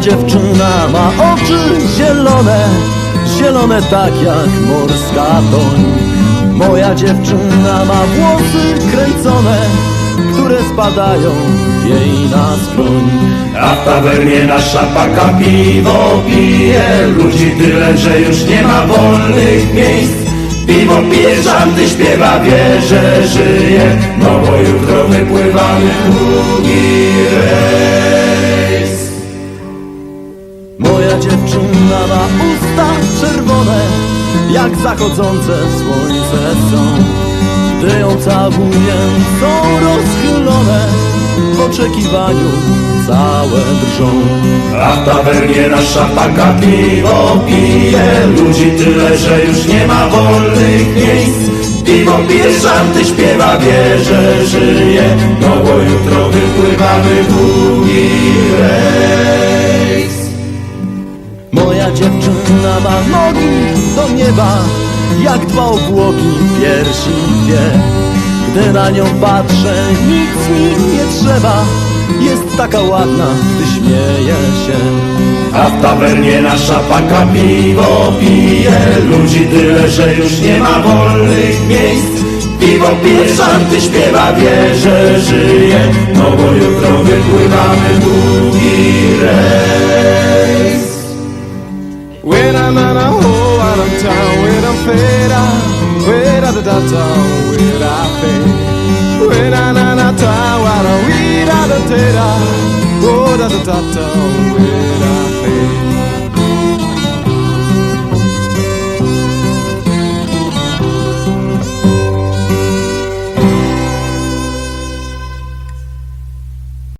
Dziewczyna ma oczy zielone, zielone tak jak morska toń. Moja dziewczyna ma włosy kręcone, które spadają jej na skroń. A w tawernie nasza paka piwo pije Ludzi tyle, że już nie ma wolnych miejsc Piwo pije, żanty śpiewa, wie, że żyje No bo jutro wypływamy Moja dziewczyna ma usta czerwone, jak zachodzące słońce są. Gdy ją całuję, są rozchylone, w oczekiwaniu całe drżą. A w tawernie nasza paka piwo pije Ludzi tyle, że już nie ma wolnych miejsc Piwo pije, żanty śpiewa, wie, że żyje No bo jutro wypływamy w Dziewczyna ma nogi do nieba, jak dwa obłoki piersi dwie. Gdy na nią patrzę, nic mi nie trzeba, jest taka ładna, gdy śmieje się. A w tawernie nasza paka piwo pije Ludzi tyle, że już nie ma wolnych miejsc Piwo pije, szanty śpiewa, wie, że żyje No bo jutro wypływamy długi rejs tawira pe Wena da da